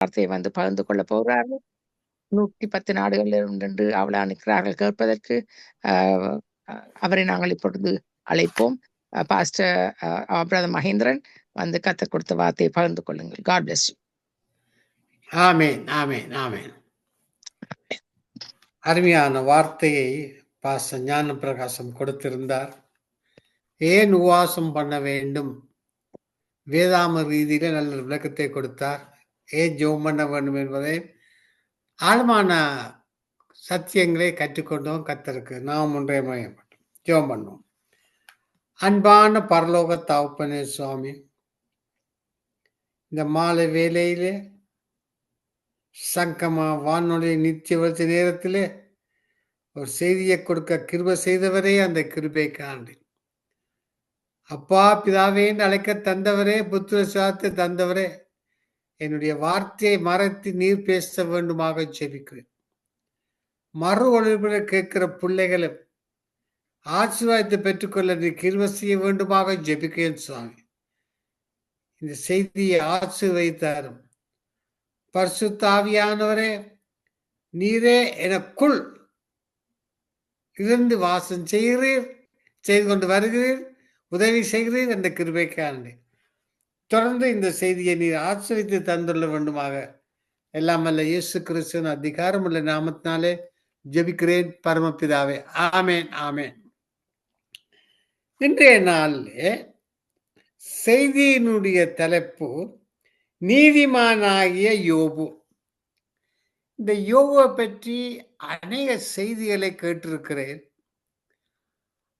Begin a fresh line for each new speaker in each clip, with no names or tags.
வார்த்தையை வந்து பகிர்ந்து கொள்ள போகிறார்கள். நூற்றி பத்து நாடுகளில் நின்று அவளா நிற்கிறார்கள் கேட்பதற்கு அவரை நாங்கள் இப்பொழுது அழைப்போம். பாஸ்டர் பிரதர் மகேந்திரன் வந்து கத்த கொடுத்த வார்த்தையை பகிர்ந்து கொள்ளுங்கள். காட் பிளஸ் யூ
ஆமேன் ஆமேன் ஆமேன். அருமையான வார்த்தையை பாச ஞான பிரகாசம் கொடுத்திருந்தார். ஏன் உவாசம் பண்ண வேண்டும்? வேதாம ரீதியில நல்ல விளக்கத்தை கொடுத்தார். ஏன் ஜெபம் பண்ண வேண்டும் என்பதை ஆழமான சத்தியங்களை கற்றுக்கொண்டோம் கத்தருக்கு நாம் ஒன்றே மயப்பட்டோம் ஜெபம் பண்ணுவோம். அன்பான பரலோக தாவுப்பனே சுவாமி இந்த மாலை வேலையிலே சங்கமா வானொலி நித்திய வளர்ச்சி நேரத்திலே ஒரு செய்தியை கொடுக்க கிருப செய்தவரே அந்த கிருபை காண்டி. அப்பா பிதாவேன்னு அழைக்க தந்தவரே புத்திர சாத்து தந்தவரே. என்னுடைய வார்த்தையை மறைத்து நீர் பேச வேண்டுமாக ஜெபிக்கிறேன். மறு ஒளிபர கேட்கிற பிள்ளைகளும் ஆசீர்வாதத்தை பெற்றுக்கொள்ள நீ கிருவ செய்ய வேண்டுமாக ஜெபிக்கிறேன் சுவாமி. இந்த செய்தியை ஆசீர்வதித்தாரும். பரிசுத்தாவியானவரே நீரே எனக்குள் இருந்து வாசம் செய்கிறீர் செய்து கொண்டு வருகிறீர் உதவி செய்கிறீர் என்ற கிருபைக்காண்டி. தொடர்ந்து இந்த செய்தியை நீர் ஆசிரித்து தந்துள்ள வேண்டுமாக. எல்லாம் அல்ல இயேசு கிறிஸ்துவின் அதிகாரம் உள்ள நாமத்தினாலே ஜெபிக்கிறேன் பரமபிதாவே. ஆமேன் ஆமேன். இன்றைய நாளிலே செய்தியினுடைய தலைப்பு நீதிமானாகிய யோபு. இந்த யோபுவை பற்றி அநேக செய்திகளை கேட்டிருக்கிறேன்.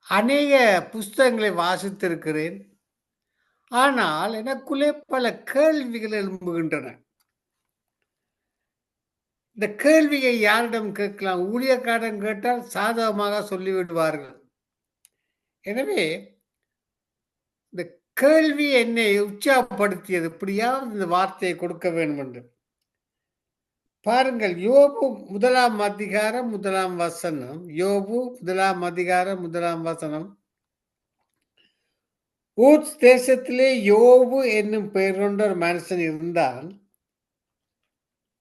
அநேக புஸ்தகங்களை வாசித்திருக்கிறேன். ஆனால் எனக்குள்ளே பல கேள்விகள் எழும்புகின்றன. இந்த கேள்வியை யாரிடம் கேட்கலாம்? ஊழியக்காரன் கேட்டால் சாதகமாக சொல்லிவிடுவார்கள். எனவே இந்த கேள்வி என்னை உற்சாகப்படுத்தியது. இப்படியாவது இந்த வார்த்தையை கொடுக்க வேண்டும் என்று பாருங்கள் யோபு முதலாம் அதிகாரம் முதலாம் வசனம். யோபு முதலாம் அதிகாரம் முதலாம் வசனம். ஊத் தேசத்திலே யோபு என்னும் பெயர் கொண்ட ஒரு மனுஷன் இருந்தால்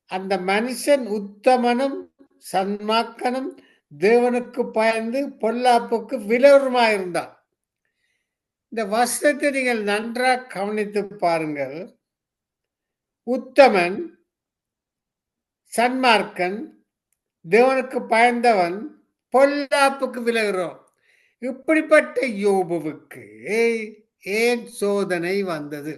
அந்த மனுஷன் உத்தமனும் சன்மாக்கனும் தேவனுக்கு பயந்து பொல்லாப்புக்கு விலவருமாயிருந்தான் இந்த வசனத்தை நீங்கள் நன்றாக கவனித்து பாருங்கள். உத்தமன் சன்மார்க்கன் தேவனுக்கு பயந்தவன் பொல்லாப்புக்கு விலகிறோம். இப்படிப்பட்ட யோபுவுக்கு ஏன் சோதனை வந்தது?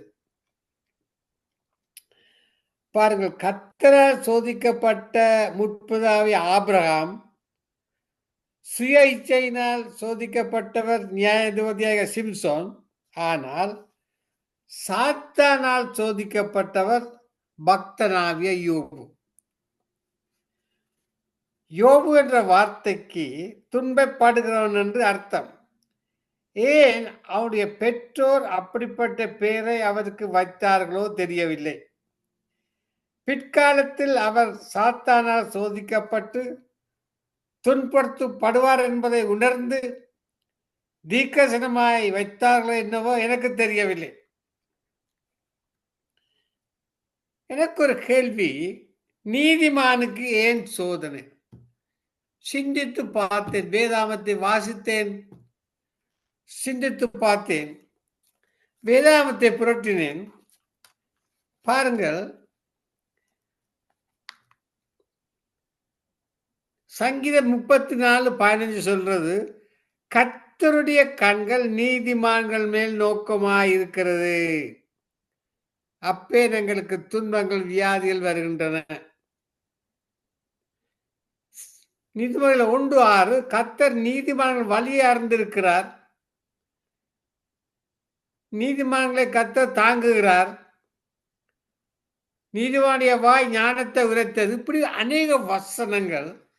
பாருங்கள் கத்தரால் சோதிக்கப்பட்ட முற்பதாவி ஆபிரகாம் சுய இச்சையினால் சோதிக்கப்பட்டவர் நியாயாதிபதியாக சிம்சோன் ஆனால் சாத்தானால் சோதிக்கப்பட்டவர் பக்தனாவிய யோபு. யோபு என்ற வார்த்தைக்கு துன்பப்படுகிறவன் என்று அர்த்தம். ஏன் அவனுடைய பெற்றோர் அப்படிப்பட்ட பெயரை அவருக்கு வைத்தார்களோ தெரியவில்லை. பிற்காலத்தில் அவர் சாத்தானால் சோதிக்கப்பட்டு துன்படுத்தப்படுவார் என்பதை உணர்ந்து தீக்கசனமாய் வைத்தார்களோ என்னவோ எனக்கு தெரியவில்லை. எனக்கு ஒரு கேள்வி நீதிமானுக்கு ஏன் சோதனை? சிந்தித்து பார்த்தேன் வேதாமத்தை வாசித்தேன். சிந்தித்து பார்த்தேன். வேதாமத்தை புரட்டினேன். பாருங்கள். சங்கீதம் முப்பத்தி நாலு பதினஞ்சு சொல்றது கத்தருடைய கண்கள் நீதிமான்கள் மேல் நோக்கமாய் இருக்கிறது அப்பே எங்களுக்கு துன்பங்கள் வியாதிகள் வருகின்றன. நீதிமன்ற ஒன்று ஆறு கத்தர் நீதிமான்கள் வழியை அறிந்திருக்கிறார். நீதிமான்களை கத்த தாங்குகிறார். நீதிமானிய வாய் ஞானத்தை உரைத்தது. இப்படி அநேக வசனங்கள்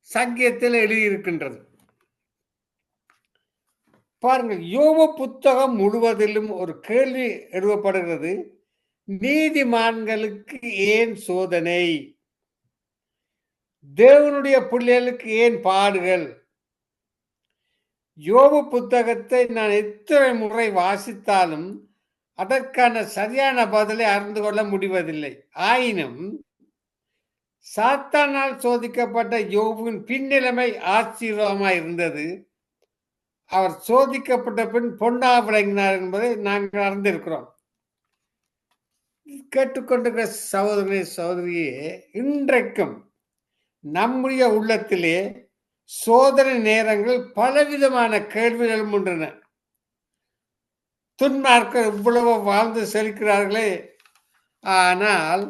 சங்கீதத்தில் எழுதியிருக்கின்றது. பாருங்கள் யோக புத்தகம் முழுவதிலும் ஒரு கேள்வி எழுதப்படுகிறது நீதிமான்களுக்கு ஏன் சோதனை? தேவனுடைய பிள்ளைகளுக்கு ஏன் பாடுகள்? யோபு புத்தகத்தை நான் எத்தனை முறை வாசித்தாலும் அதற்கான சரியான பதிலை அறிந்து கொள்ள முடிவதில்லை. ஆயினும் சாத்தானால் சோதிக்கப்பட்ட யோபுவின் பின்னிலைமை ஆச்சரியமாக இருந்தது. அவர் சோதிக்கப்பட்ட பின் பொன்னா விளங்கினார் என்பதை நாங்கள் அறிந்திருக்கிறோம். கேட்டுக்கொண்டிருக்கிற சகோதரனே சகோதரியே இன்றைக்கும் நம்முடைய உள்ளத்திலே சோதனை நேரங்கள் பலவிதமான கேள்விகள் உண்டன. துன்மார்க்கர் இவ்வளவு வாழ்ந்து செலுக்கிறார்களே ஆனால்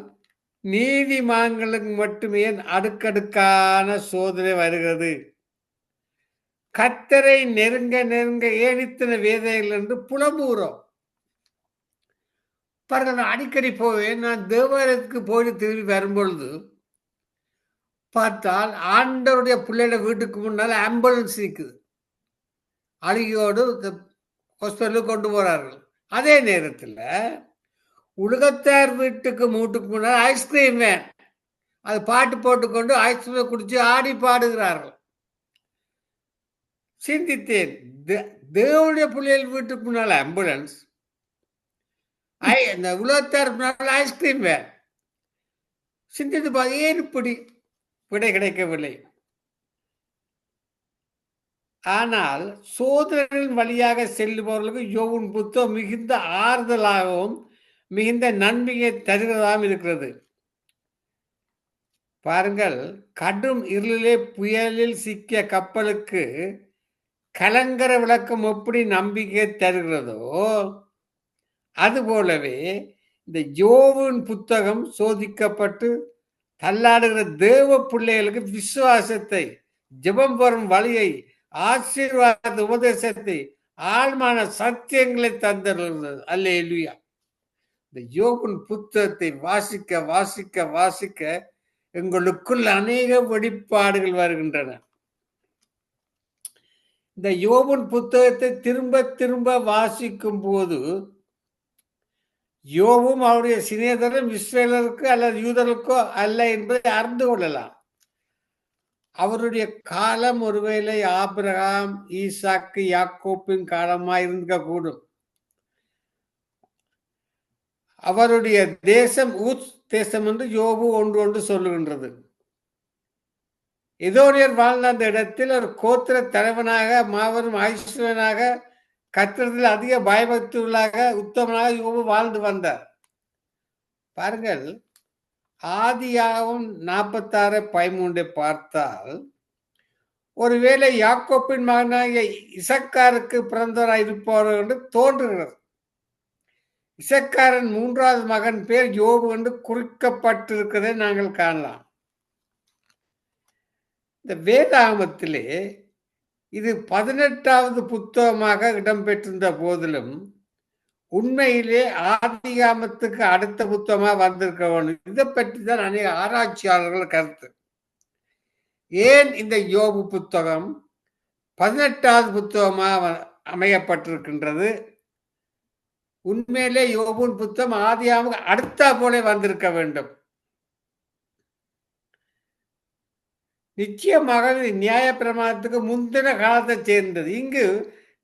நீதிமான்களுக்கு மட்டுமே அடுக்கடுக்கான சோதனை வருகிறது. கத்தரை நெருங்க நெருங்க ஏனித்தன வேதைகள் என்று புலம்புகிறோம். பாருங்க நான் அடிக்கடி போவேன். நான் தேவாலயத்துக்கு போய் திரும்பி வரும்பொழுது பார்த்தால் ஆண்டவருடைய பிள்ளையோட வீட்டுக்கு முன்னால் ஆம்புலன்ஸ் நிற்குது அழுகியோடு ஹாஸ்பிட்டலுக்கு கொண்டு போகிறார்கள் அதே நேரத்தில் உலகத்தார் வீட்டுக்கு மூட்டுக்கு முன்னால் ஐஸ்கிரீம் வேன் அது பாட்டு போட்டுக்கொண்டு ஐஸ்கிரீம் குடித்து ஆடி பாடுகிறார்கள். சிந்தித்தேன் தேவனுடைய பிள்ளைகள் வீட்டுக்கு முன்னால் ஆம்புலன்ஸ் ஐ இந்த உலகத்தார் முன்னால் ஐஸ்கிரீம் வேன் சிந்தித்து பார்த்து ஏன் இப்படி? விடை கிடைக்கவில்லை. ஆனால் சோதனைகளின் வழியாக செல்லுபவர்களுக்கு யோகன் புத்தம் மிகுந்த ஆறுதலாகவும் மிகுந்த நன்மையை தருகிறதாகவும் இருக்கிறது. பாருங்கள் கடும் இருளிலே புயலில் சிக்கிய கப்பலுக்கு கலங்கர விளக்கம் எப்படி நம்பிக்கை தருகிறதோ அதுபோலவே இந்த யோவின் புத்தகம் சோதிக்கப்பட்டு தள்ளாடுகிற தேவ பிள்ளைகளுக்கு விசுவாசத்தை ஜெபம் பெறும் வழியை ஆசீர்வாத உபதேசத்தை ஆழ்மான சத்தியங்களை தந்திருந்தது அல்ல எலுயா இந்த யோகன் புத்தகத்தை வாசிக்க வாசிக்க வாசிக்க எங்களுக்குள் அநேக வெளிப்பாடுகள் வருகின்றன. இந்த யோபன் புத்தகத்தை திரும்ப திரும்ப வாசிக்கும் போது யோவும் அவருடைய சிநேதரும் இஸ்ரேலருக்கு அல்லது யூதருக்கோ அல்ல என்பதை அறிந்து கொள்ளலாம். அவருடைய காலம் ஒருவேளை ஆபிரகாம் ஈசாக்கு யாக்கோப்பின் காலமாக இருக்க கூடும் அவருடைய தேசம் ஊத் தேசம் என்று யோபு ஒன்று ஒன்று சொல்லுகின்றது. இதோனியர் வாழ்ந்த அந்த இடத்தில் ஒரு கோத்திர தலைவனாக மாபெரும் ஐஸ்வரனாக கத்திரத்தில் அதிக பயபக்திகளாக உத்தமனாக யோபு வாழ்ந்து வந்தார். பாருங்கள் ஆதியாகவும் நாற்பத்தாறு பதிமூன்றை பார்த்தால் ஒருவேளை யாக்கோப்பின் மகனாகிய இசக்காருக்கு பிறந்தவராக இருப்பவர் என்று தோன்றுகிறது. இசக்காரன் மூன்றாவது மகன் பேர் யோபு என்று குறிக்கப்பட்டிருக்கிறதை நாங்கள் காணலாம். இந்த வேதாகமத்திலே இது பதினெட்டாவது புத்தகமாக இடம்பெற்றிருந்த போதிலும் உண்மையிலே ஆதிகாமத்துக்கு அடுத்த புத்தகமா வந்திருக்க வேண்டும். இதை பற்றி தான் அநேக ஆராய்ச்சியாளர்கள் கருத்து. ஏன் இந்த யோபு புத்தகம் பதினெட்டாவது புத்தகமாக அமையப்பட்டிருக்கின்றது? உண்மையிலே யோபுன் புத்தகம் ஆதியாமுக்கு அடுத்த போல வந்திருக்க வேண்டும். நிச்சயமாக நியாய பிரமாணத்துக்கு முந்தின காலத்தை சேர்ந்தது. இங்கு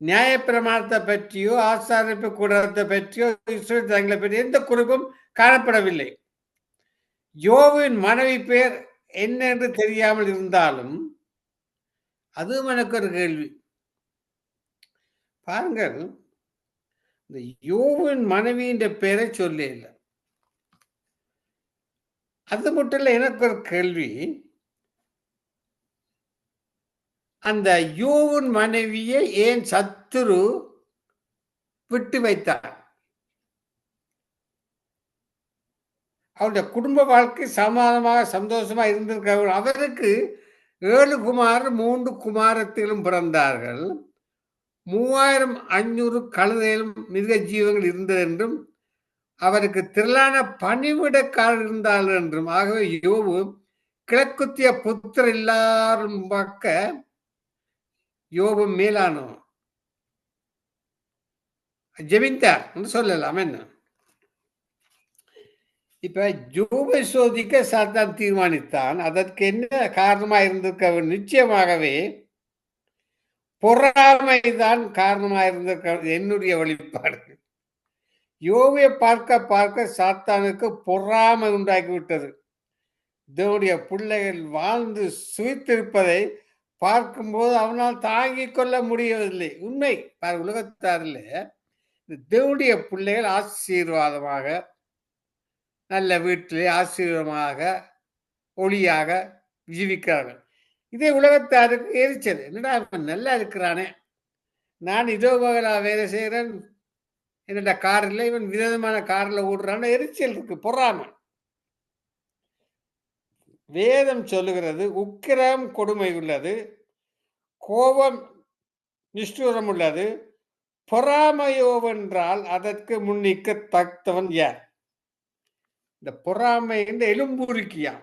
நியாயப்பிரமாணத்தை பற்றியோ ஆசாரிப்பு கூடத்தை பற்றியோ இஸ்ரேல் தங்களை பற்றி எந்த குறிப்பும் காணப்படவில்லை. யோவின் மனைவி பேர் என்ன என்று தெரியாமல் இருந்தாலும் அதுவும் எனக்கு ஒரு கேள்வி. பாருங்கள் இந்த யோவின் மனைவியின் பேரை சொல்ல இல்லை. அது மட்டும் இல்லை எனக்கு ஒரு கேள்வி. அந்த யோவின் மனைவியை ஏன் சத்துரு விட்டு வைத்தார்? அவருடைய குடும்ப வாழ்க்கை சமாதமாக சந்தோஷமா இருந்திருக்க அவருக்கு ஏழு குமார் மூன்று குமாரத்திலும் பிறந்தார்கள். மூவாயிரம் அஞ்சூறு கழுதையிலும் மிருக ஜீவங்கள் இருந்தது என்றும் அவருக்கு திரளான பணிவிடக்காரர் இருந்தார்கள் என்றும். ஆகவே யோபு கிழக்குத்திய புத்திர எல்லாரும் பக்க யோபு மேலானோ? ஜெபித்தார் என்று சொல்லலாம். என்ன? இப்ப ஜோபை சோதிக்க சாத்தான் தீர்மானித்தான். அதற்கு என்ன காரணமா இருந்திருக்க நிச்சயமாகவே பொறாமைதான் காரணமா இருந்திருக்க என்னுடைய வழிபாடு. யோவை பார்க்க பார்க்க சாத்தானுக்கு பொறாமை உண்டாக்கி விட்டது தேவனுடைய பிள்ளைகள் வாழ்ந்து சுவித்திருப்பதை பார்க்கும்போது அவனால் தாங்கிக் கொள்ள முடியவில்லை. உண்மை. பார் உலகத்தாரில் இந்த தேவனுடைய பிள்ளைகள் ஆசீர்வாதமாக நல்ல வீட்டிலே ஆசீர்வாதமாக ஒளியாக ஜீவிக்கிறார்கள். இதே உலகத்தாருக்கு எரிச்சல். என்னடா அவன் நல்லா இருக்கிறானே. நான் இதோ பகலா வேலை செய்கிறேன். என்னோட காரில் இவன் விதமான காரில் ஓடுறான்னு எரிச்சல் இருக்கு. பொறாமல் வேதம் சொல்லுகிறது உக்கிரம் கொடுமை உள்ளது கோபம் நிஷ்டூரம் உள்ளது பொறாமையோவென்றால் அதற்கு முன்னிக்க தக்கவன் யார்? இந்த பொறாமை என்ற எலும்புருக்கியா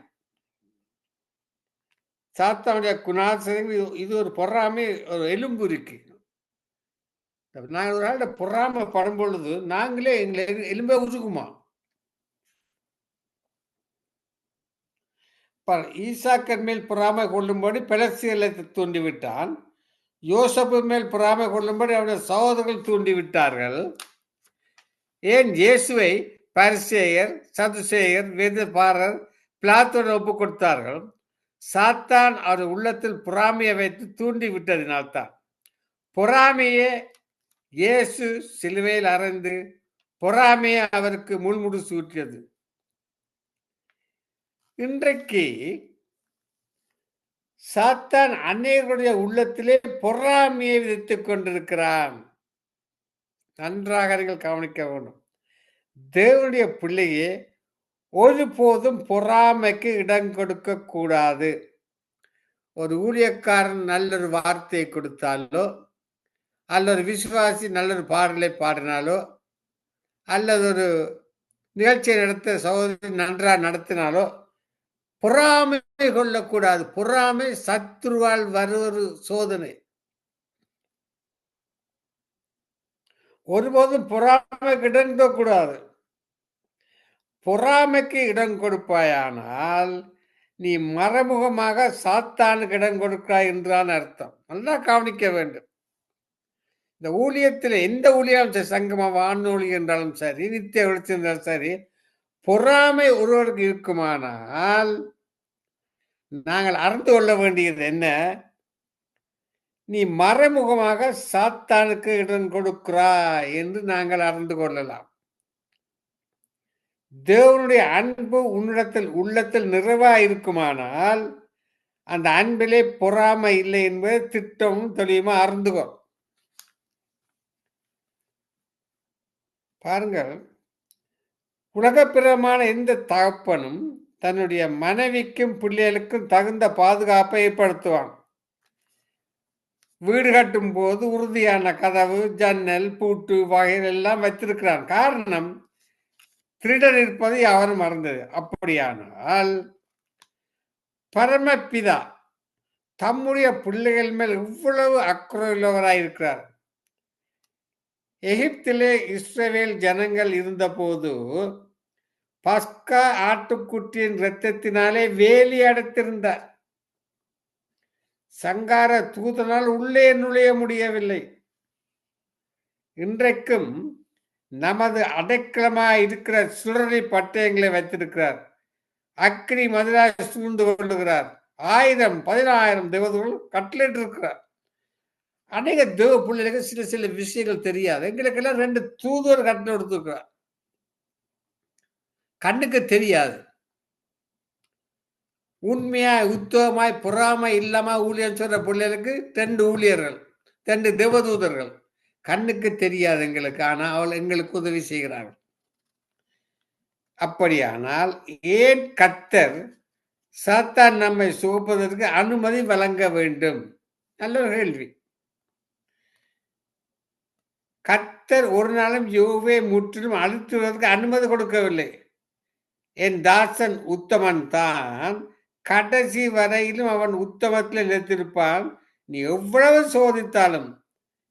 சாத்தாவுடைய குணாசனம் இது ஒரு பொறாமை ஒரு எலும்புருக்கி நாங்கள் ஒரு ஆள் பொறாமை படும் பொழுது நாங்களே எங்களை எலும்பை உருகுமா ஈசாக்கன் மேல் பொறாமை கொள்ளும்படி பிளசியலை தூண்டி விட்டான் யோசப்பு மேல் பொறாமை கொள்ளும்படி அவருடைய சகோதரர்கள் தூண்டி விட்டார்கள் ஏன் இயேசுவை பரிசேயர் சதுசேயர் வேதபாரர் பிளாத்தோடு ஒப்பு கொடுத்தார்கள்? சாத்தான் அவர் உள்ளத்தில் பொறாமையை வைத்து தூண்டி விட்டதினால்தான் பொறாமையே இயேசு சிலுவையில் அறைந்து பொறாமையை அவருக்கு முள்முடு சூட்டியது இன்றைக்கு சாத்தான் அன்னையர்களுடைய உள்ளத்திலே பொறாமையை விதித்துக் கொண்டிருக்கிறான். நன்றாக நீங்கள் கவனிக்க வேண்டும். தேவனுடைய பிள்ளையே ஒருபோதும் பொறாமைக்கு இடம் கொடுக்க கூடாது. ஒரு ஊழியக்காரன் நல்லொரு வார்த்தையை கொடுத்தாலோ அல்லது விசுவாசி நல்லொரு பாடலை பாடினாலோ அல்லது ஒரு நிகழ்ச்சியை நடத்த சகோதரி நன்றாக நடத்தினாலோ பொறாமை கொள்ளக்கூடாது. பொறாமை சத்ருவால் வருவது சோதனை. ஒருபோதும் பொறாமைக்கு இடம் கூடாது பொறாமைக்கு இடம் கொடுப்பாயானால் நீ மறைமுகமாக சாத்தானுக்கு இடம் கொடுக்கிறாய் என்றான் அர்த்தம். நல்லா கவனிக்க வேண்டும். இந்த ஊழியத்தில் எந்த ஊழியம் சங்கம வானொலி என்றாலும் சரி நித்திய வெளிச்சம் என்றாலும் சரி பொறாமை ஒருவருக்கு இருக்குமானால் நாங்கள் அறிந்து கொள்ள வேண்டியது என்ன? நீ மறைமுகமாக சாத்தானுக்கு இடம் கொடுக்கிறா என்று நாங்கள் அறிந்து கொள்ளலாம். தேவனுடைய அன்பு உன்னிடத்தில் உள்ளத்தில் நிறைவா இருக்குமானால் அந்த அன்பிலே பொறாமை இல்லை என்பது திட்டமும் தெளிவுமா அறிந்துகோ பாருங்கள் உலகப்பிரமான எந்த தகப்பனும் தன்னுடைய மனைவிக்கும் பிள்ளைகளுக்கும் தகுந்த பாதுகாப்பை ஏற்படுத்துவான். வீடு கட்டும் போது உறுதியான கதவு ஜன்னல் பூட்டு வகைகள் எல்லாம் வைத்திருக்கிறான். காரணம் திருடன் இருப்பதை அவரும் மறந்தது. அப்படியானால் பரமபிதா தம்முடைய பிள்ளைகள் மேல் இவ்வளவு அக்கறை இருக்கிறார் எகிப்திலே இஸ்ரேவேல் ஜனங்கள் இருந்தபோது பஸ்கா ஆட்டுக்குட்டியின் இரத்தத்தினாலே வேலி அடைத்திருந்தார். சங்கார தூதனால் உள்ளே நுழைய முடியவில்லை. இன்றைக்கும் நமது அடைக்கலமாக இருக்கிற சுடரி பட்டயங்களை வைத்திருக்கிறார். அக்னி மதுரா சூழ்ந்து கொள்ளுகிறார். ஆயிரம் பதினாயிரம் தேவதர்கள் கட்லெட் இருக்கிறார் அநேக தேவ பிள்ளைகளுக்கு சில சில விஷயங்கள் தெரியாது. எங்களுக்கெல்லாம் ரெண்டு தூதுவர் கட்டளை எடுத்துருக்கிறார் கண்ணுக்கு தெரியாது. உண்மையா உத்தவமாய் பொறாமை இல்லாம ஊழியர் சொல்ற பிள்ளைகளுக்கு ரெண்டு ஊழியர்கள் ரெண்டு தேவதூதர்கள். கண்ணுக்கு தெரியாது எங்களுக்கு ஆனால் அவள் எங்களுக்கு உதவி செய்கிறார்கள் அப்படியானால் ஏன் கத்தர் சாத்தான் நம்மை சுகப்பதற்கு அனுமதி வழங்க வேண்டும்? நல்ல ஒரு கேள்வி. கத்தர் ஒரு நாளும் யோவே முற்றிலும் அழுத்துவதற்கு அனுமதி கொடுக்கவில்லை. என் தாசன் உத்தமன் தான். கடைசி வரையிலும் அவன் உத்தமத்தில் நிலைத்திருப்பான். நீ எவ்வளவு சோதித்தாலும்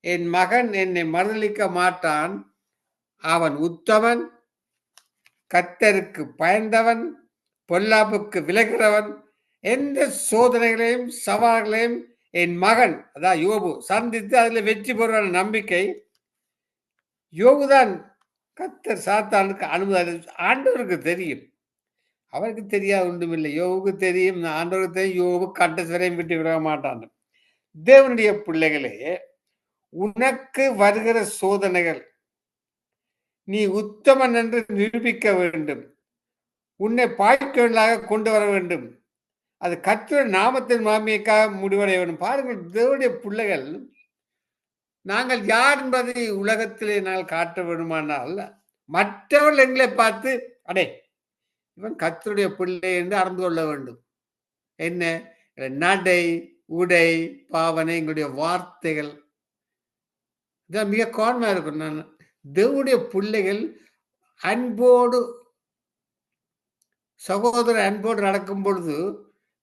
என் மகன் என்னை மறுதளிக்க மாட்டான். அவன் உத்தமன் கத்தருக்கு பயந்தவன் பொல்லாப்புக்கு விலகிறவன். எந்த சோதனைகளையும் சவால்களையும் என் மகன் அதான் யோபு சந்தித்து அதில் வெற்றி பெறுவான நம்பிக்கை யோகுதான் கத்தர் சாத்தானுக்கு அனுமதி ஆண்டவருக்கு தெரியும். அவருக்கு தெரியாது ஒன்றுமில்லை. யோவுக்கு தெரியும் ஆண்டவருக்கு தெரியும். யோகு கட்ட சிறையும் விட்டு விட மாட்டான். தேவனுடைய பிள்ளைகளே உனக்கு வருகிற சோதனைகள் நீ உத்தமன் என்று நிரூபிக்க வேண்டும். உன்னை பாய்க்கவர்களாக கொண்டு வர வேண்டும். அது கத்திர நாமத்தின் மாமியக்காக முடிவடைய வேண்டும். பாருங்கள் தேவனுடைய பிள்ளைகள் நாங்கள் யார் என்பதை உலகத்திலே நாங்கள் காட்ட வேண்டுமானால் மற்றவர்கள் எங்களை பார்த்து அடே இவன் கத்தருடைய பிள்ளை என்று அறிந்து கொள்ள வேண்டும். என்ன? நடை உடை பாவனை எங்களுடைய வார்த்தைகள். இதான் மிக காரணமா இருக்கும். நான் தேவனுடைய பிள்ளைகள் அன்போடு சகோதர அன்போடு நடக்கும் பொழுது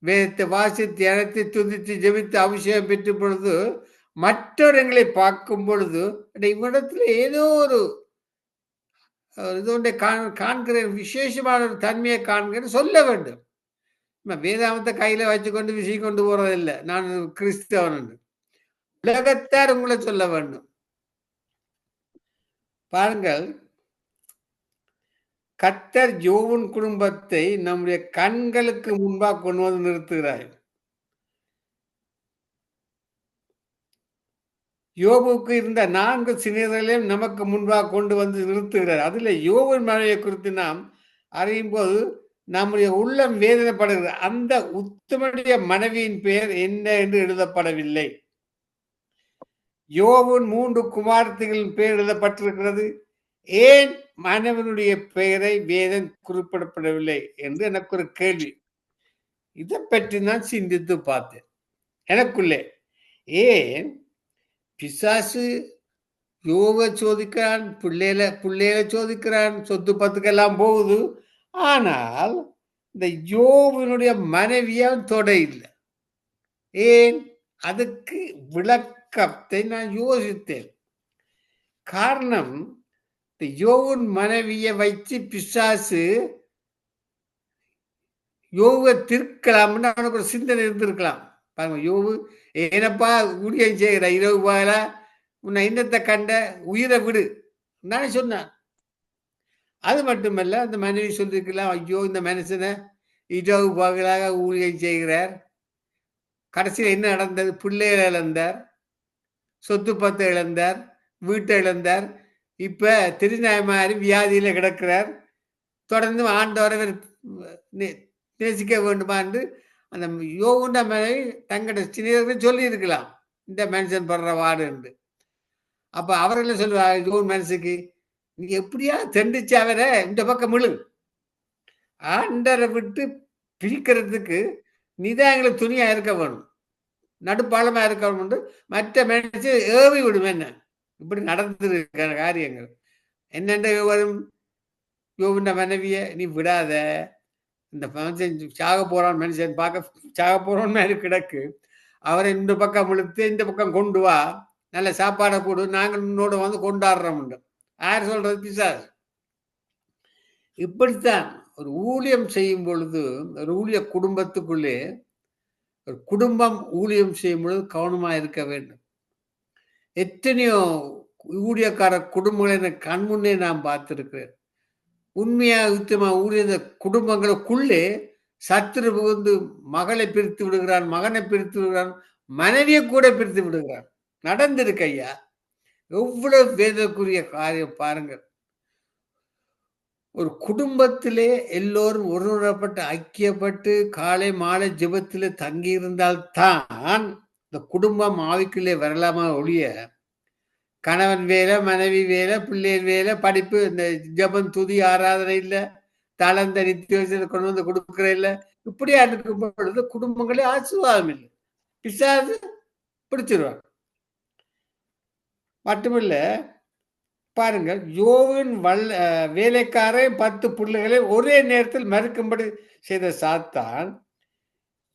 வேதத்தை வாசித்து இணைத்து துதித்து ஜெபித்து அபிஷேகம் பெற்ற பொழுது மற்றவர்களை பார்க்கும் பொழுது இவ்விடத்துல ஏதோ ஒரு இது ஒன்றை காண்கிறேன் விசேஷமான ஒரு தன்மையை காண்கிறேன் சொல்ல வேண்டும். வேதாமத்தை கையில வச்சுக்கொண்டு விஷயம் கொண்டு போறதில்லை நான் கிறிஸ்தவன் உலகத்தார் உங்களை சொல்ல வேண்டும். பாருங்கள். கத்தர் ஜோவன் குடும்பத்தை நம்முடைய கண்களுக்கு முன்பாக கொண்டு வந்து நிறுத்துகிறார்கள் யோபுக்கு இருந்த நான்கு சிறியர்களையும் நமக்கு முன்பாக கொண்டு வந்து நிறுத்துகிறார். அதில் யோவன் மனைவியை குறித்து நாம் அறியும் போது நம்முடைய உள்ளம் வேதனைப்படுகிறது. அந்த உத்தமனுடைய மனைவியின் பெயர் என்ன என்று எழுதப்படவில்லை. யோவின் மூன்று குமார்த்திகளின் பெயர் எழுதப்பட்டிருக்கிறது. ஏன் மனைவனுடைய பெயரை வேதம் குறிப்பிடப்படவில்லை என்று எனக்கு ஒரு கேள்வி. இதை பற்றி நான் சிந்தித்து பார்த்தேன். எனக்குள்ளே ஏன் பிசாசு யோக சோதிக்கிறான் பிள்ளையில பிள்ளையில சோதிக்கிறான் சொத்து பத்துக்கெல்லாம் போகுது. ஆனால் இந்த யோவினுடைய மனைவியான் தொட இல்லை ஏன்? அதுக்கு விளக்கத்தை நான் யோசித்தேன். காரணம் இந்த யோவின் மனைவியை வச்சு பிசாசு யோக திருக்கலாம்னு அவனுக்கு ஒரு சிந்தனை இருந்திருக்கலாம். பாருங்க யோபு ஏனப்பா ஊழியம் செய்கிற இரவு போல உன்னை இன்னத்தை கண்ட உயிரை விடு. நானே சொன்னான். அது மட்டுமல்ல அந்த மனைவி சொல்லிருக்கலாம் ஐயோ இந்த மனுஷனை இரவு பகலாக ஊழியம் செய்கிறார். கடைசியில் என்ன நடந்தது? பிள்ளைகளை இழந்தார் சொத்து பத்தை இழந்தார் வீட்டை இழந்தார். இப்ப திருநாயமாரி வியாதியில் வியாதியில கிடக்கிறார். தொடர்ந்து ஆண்டவரை நேசிக்க வேண்டுமா? என்று அந்த யோகுண்ட மனைவி தங்கட சின்ன சொல்லி இருக்கலாம். இந்த மனுஷன் படுற வார்டு என்று. அப்ப என்ன சொல்லுவாங்க யோகன் மனசுக்கு நீ எப்படியா தெண்டிச்சு அவரை? இந்த பக்கம் முழு ஆண்டரை விட்டு பிரிக்கிறதுக்கு நீதான் எங்களுக்கு துணியா இருக்க வேணும். நடுப்பாளமாக இருக்க வேணும் மற்ற மனுஷன் ஏவி விடும் என்ன? இப்படி நடந்துருக்கிற காரியங்கள். என்னென்ன வரும்? யோவின மனைவிய நீ விடாத. இந்த மனுஷன் சாக போறான் மனுஷன் பார்க்க சாக போறான் மாதிரி கிடக்கு. அவரை இந்த பக்கம் இழுத்து இந்த பக்கம் கொண்டு வா. நல்ல சாப்பாடை போடு நாங்கள் உன்னோட வந்து கொண்டாடுறோம் யார் சொல்றது பிசாஸ் இப்படித்தான் ஒரு ஊழியம் செய்யும் பொழுது ஒரு ஊழிய குடும்பத்துக்குள்ளே ஒரு குடும்பம் ஊழியம் செய்யும் பொழுது கவனமாக இருக்க வேண்டும். எத்தனையோ ஊழியக்கார குடும்பங்களை கண்முன்னே நான் பார்த்துருக்கிறேன். உண்மையாக யுத்தமா ஊழிய குடும்பங்களுக்குள்ளே சத்துரு புகுந்து மகளை பிரித்து விடுகிறான் மகனை பிரித்து விடுகிறான் மனைவியை கூட பிரித்து விடுகிறான். நடந்திருக்கு ஐயா. எவ்வளவு வேதக்குரிய காரியம் பாருங்கள். ஒரு குடும்பத்திலே எல்லோரும் ஒருவரப்பட்டு ஐக்கியப்பட்டு காலை மாலை ஜெபத்திலே தங்கியிருந்தால்தான் இந்த குடும்பம் ஆவிக்குள்ளே வரலாமா ஒழிய கணவன் வேலை மனைவி வேலை பிள்ளைகள் வேலை படிப்பு இந்த ஜபம் துதி ஆராதனை இல்லை தளர்ந்த நித்தியோசனை கொண்டு வந்து கொடுக்குற இல்லை. இப்படியா இருக்கும் பொழுது குடும்பங்களே ஆசீர்வாதம் இல்லை. பிசாது பிடிச்சிருவாங்க மட்டுமில்ல பாருங்க யோவின் வல்ல வேலைக்காரன் பத்து பிள்ளைகளை ஒரே நேரத்தில் மறுக்கும்படி செய்த சாத்தான்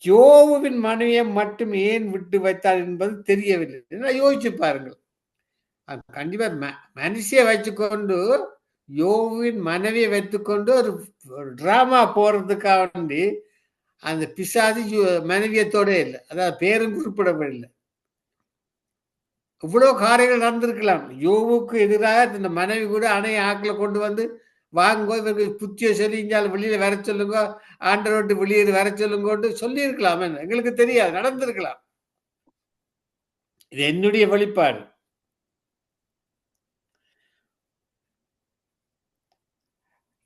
யோவுவின் மனைவியை மட்டும் ஏன் விட்டு வைத்தார் என்பது தெரியவில்லை. யோசிச்சு பாருங்கள். கண்டிப்பா மனுஷியை வச்சுக்கொண்டு யோவின் மனைவியை வைத்துக்கொண்டு ஒரு டிராமா போறதுக்காக வேண்டி அந்த பிசாதி மனைவியத்தோட இல்லை. அதாவது பேரும் குறிப்பிடப்படவில்லை இவ்வளோ காரியங்கள் நடந்திருக்கலாம். யோவுக்கு எதிராக இந்த மனைவி கூட அணை ஆக்களை கொண்டு வந்து வாங்கோ இவருக்கு புத்திய சொல்லிஞ்சால் வெளியில் வர சொல்லுங்க ஆண்டரோட்டு வெளியே வர சொல்லுங்கன்னு சொல்லியிருக்கலாம். எங்களுக்கு தெரியாது நடந்திருக்கலாம். இது என்னுடைய வெளிப்பாடு.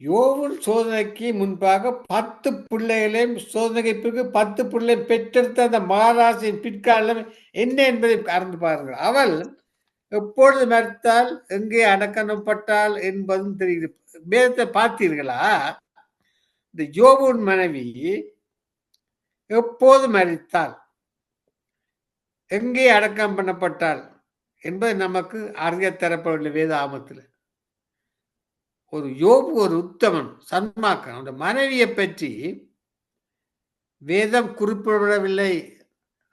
யோவன் சோதனைக்கு முன்பாக பத்து பிள்ளைகளையும் சோதனைக்கு பிறகு பத்து பிள்ளை பெற்றெடுத்த அந்த மகாராசின் பிற்காலம் என்ன என்பதை அறிந்து பாருங்கள். அவள் எப்பொழுது மறுத்தால் எங்கே அடக்கணப்பட்டால் என்பதும் தெரியுது வேதத்தை பார்த்தீர்களா? இந்த யோபுன் மனைவி எப்போது மறித்தால் எங்கே அடக்கம் பண்ணப்பட்டால் என்பது நமக்கு அறிய தரப்படவில்லை வேத ஆமத்தில் ஒரு யோபு ஒரு உத்தமன் சன்மாக்கன் அந்த மனைவியை பற்றி வேதம் குறிப்பிடவில்லை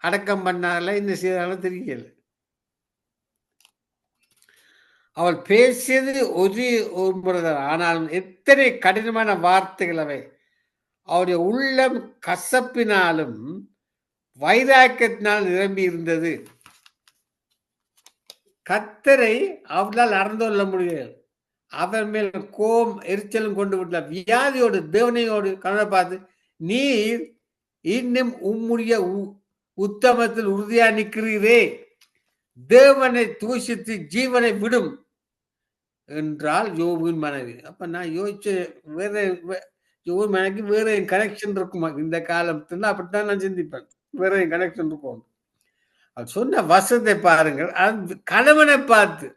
அடக்கம் பண்ணால இந்த செய்தாலும் தெரியல அவள் பேசியது ஒரு ஒன்பதுதான் ஆனாலும் எத்தனை கடினமான வார்த்தைகள் அவை. அவருடைய உள்ளம் கசப்பினாலும் வைராக்கியத்தினால் நிரம்பி இருந்தது. கத்தரை அவளால் அறந்து கொள்ள முடியாது அவன் மேல் கோம் எரிச்சலும் கொண்டு விட்டார் வியாதியோடு தேவனையோடு கணவனை பார்த்து நீர் இன்னும் உம்முடைய உத்தமத்தில் உறுதியா நிற்கிறீரே. தேவனை தூஷித்து ஜீவனை விடும் என்றால் யோவின் மனைவி. அப்ப நான் யோசிச்ச வேற யோவின் மனைவிக்கு வேற கனெக்ஷன் இருக்குமா? இந்த காலத்துல அப்படித்தான் நான் சிந்திப்பேன். வேற கனெக்ஷன் இருக்கும். அது சொன்ன வசத்தை பாருங்கள். அது கணவனை பார்த்து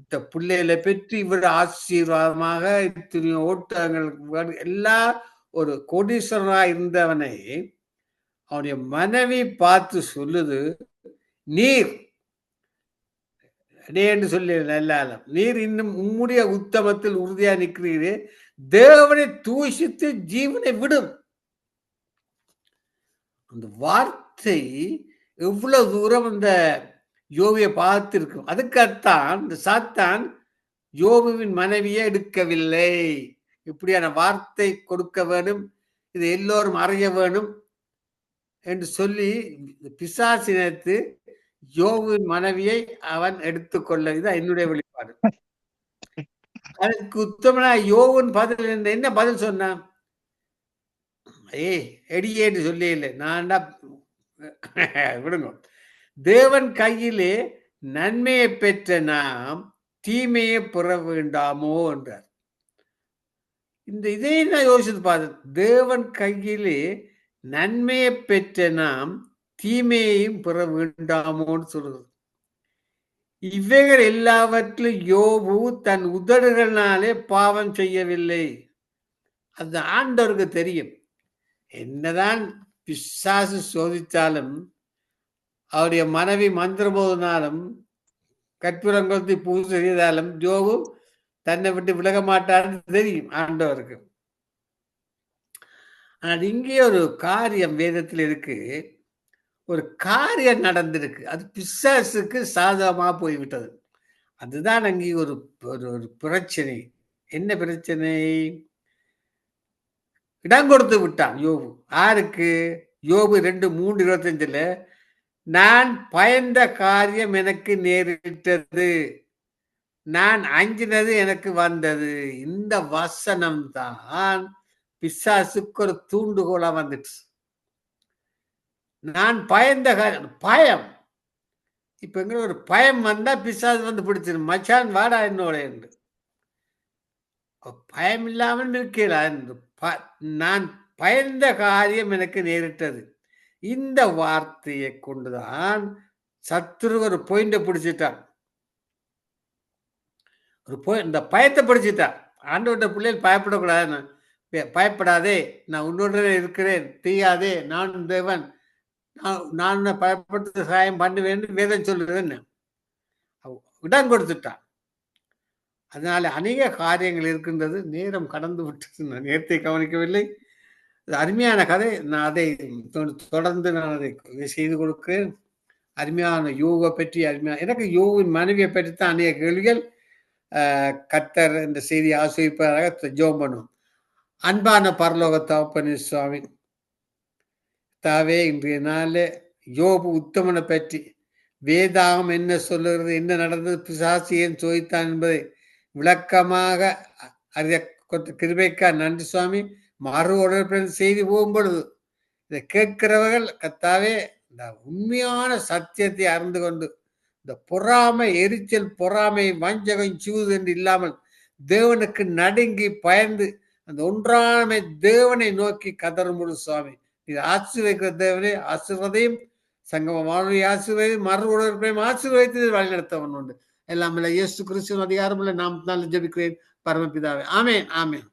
இந்த பிள்ளைகளை பெற்று இவர் ஆசீர்வாதமாக இத்தனை ஓட்டங்கள் எல்லா ஒரு கோடீஸ்வரனா இருந்தவனை அவனுடைய மனைவி பார்த்து சொல்லுது நீர் என்று சொல்லி நல்லாலம் நீர் இன்னும் உம்முடைய உத்தமத்தில் உறுதியா நிற்கிறீரே தேவனை தூஷித்து ஜீவனை விடும். அந்த வார்த்தை எவ்வளவு தூரம் அந்த யோவியை பார்த்திருக்கும். அதுக்காகத்தான் இந்த சாத்தான் யோபுவின் மனைவியை எடுக்கவில்லை. இப்படியான வார்த்தை கொடுக்க வேணும் இது எல்லோரும் அறிய வேணும் என்று சொல்லி பிசாசினத்து யோபுவின் மனைவியை அவன் எடுத்துக்கொள்ள இது என்னுடைய வெளிப்பாடு. அதுக்கு உத்தமனா யோவன் பதில் என்ன பதில் சொன்னான்? ஏய் எடியேன்னு சொல்லி இல்லை. நான்டா விடுங்க. தேவன் கையிலே நன்மையை பெற்ற நாம் தீமையை புற வேண்டாமோ என்றார். இந்த இதை நான் யோசித்து பார்த்தேன் தேவன் கையிலே நன்மையை பெற்ற நாம் தீமையையும் பெற வேண்டாமோன்னு சொல்றது இவைகள் எல்லாவற்றிலும் யோபு தன் உதடுகளினாலே பாவம் செய்யவில்லை. அது ஆண்டவருக்கு தெரியும். என்னதான் பிசாசு சோதித்தாலும் அவருடைய மனைவி மந்திரம் போதினாலும் கற்பூரம் பூஜை செய்தாலும் ஜோபு தன்னை விட்டு விலக மாட்டான்னு தெரியும் ஆண்டவருக்கு. ஆனால் இங்கே ஒரு காரியம் வேதத்தில் இருக்கு. ஒரு காரியம் நடந்திருக்கு. அது பிசாசுக்கு சாதகமாக போய்விட்டது. அதுதான் அங்கே ஒரு ஒரு பிரச்சனை. என்ன பிரச்சனை? இடம் கொடுத்து விட்டான் யோபு. யாருக்கு? யோபு ரெண்டு மூன்று இருபத்தஞ்சுல நான் பயந்த காரியம் எனக்கு நேரிட்டது. நான் அஞ்சினது எனக்கு வந்தது. இந்த வசனம் தான் பிசாசுக்கு ஒரு தூண்டுகோலா வந்துட்டு நான் பயந்த பயம். இப்ப எங்க ஒரு பயம் வந்தா பிசாசு வந்து பிடிச்சிடும் மச்சான் வாடா என்னோட என்று. பயம் இல்லாமல் இருக்கிற நான் பயந்த காரியம் எனக்கு நேரிட்டது. இந்த வார்த்தையை கொண்டுதான் சத்துரு ஒரு பொயிண்ட பிடிச்சிட்டான் ஒரு பொய் இந்த பயத்தை பிடிச்சிட்டார். ஆண்டோட பிள்ளைகள் பயப்படக்கூடாதுன்னு. பயப்படாதே நான் உன்னுடன் இருக்கிறேன். தீயாதே நான் தேவன். நான் பயப்படுத்த சகாயம் பண்ணுவேன் வேதம் சொல்லுறேன்னு இடம் கொடுத்துட்டான் அதனால அநேக காரியங்கள் இருக்கின்றது. நேரம் கடந்து விட்டது. நான் நேரத்தை கவனிக்கவில்லை. அருமையான கதை. நான் அதை தொடர்ந்து நான் அதை செய்து கொடுக்கிறேன். அருமையான யோகை பற்றி அருமையான எனக்கு யோகின் மனைவியை பற்றி தான் அநேக கேள்விகள். கத்தர் இந்த செய்தி ஆசிரியப்பதாக ஜோம் பண்ணும். அன்பான பரலோக தாப்பனி சுவாமி தாவே இன்றைய நாளில் யோபு உத்தமனை பற்றி வேதாகம் என்ன சொல்லுகிறது என்ன நடந்தது பிசாசி ஏன் சோதித்தான் என்பதை விளக்கமாக அறிய கிருபைக்கா நன்றி சுவாமி. மறு உடற்பட செய்தி போகும் பொழுது இதை கேட்கிறவர்கள் கத்தாவே இந்த உண்மையான சத்தியத்தை அறிந்து கொண்டு இந்த பொறாமை எரிச்சல் பொறாமை வஞ்சகம் சூது என்று இல்லாமல் தேவனுக்கு நடுங்கி பயந்து அந்த ஒன்றாமை தேவனை நோக்கி கதறும் பொழுது சுவாமி இது ஆசீர்வதிக்கிற தேவனே ஆசீர்வதையும் சங்கம மாணவி ஆசீர்வதி மறு உடற்பையும் ஆசீர்வதித்து வழிநடத்தவன் உண்டு. எல்லாம் இல்லை இயேசு கிறிஸ்துவின் அதிகாரம் இல்லை நாம் ஜெபிக்கிறேன் பரமபிதாவே. ஆமேன் ஆமேன்.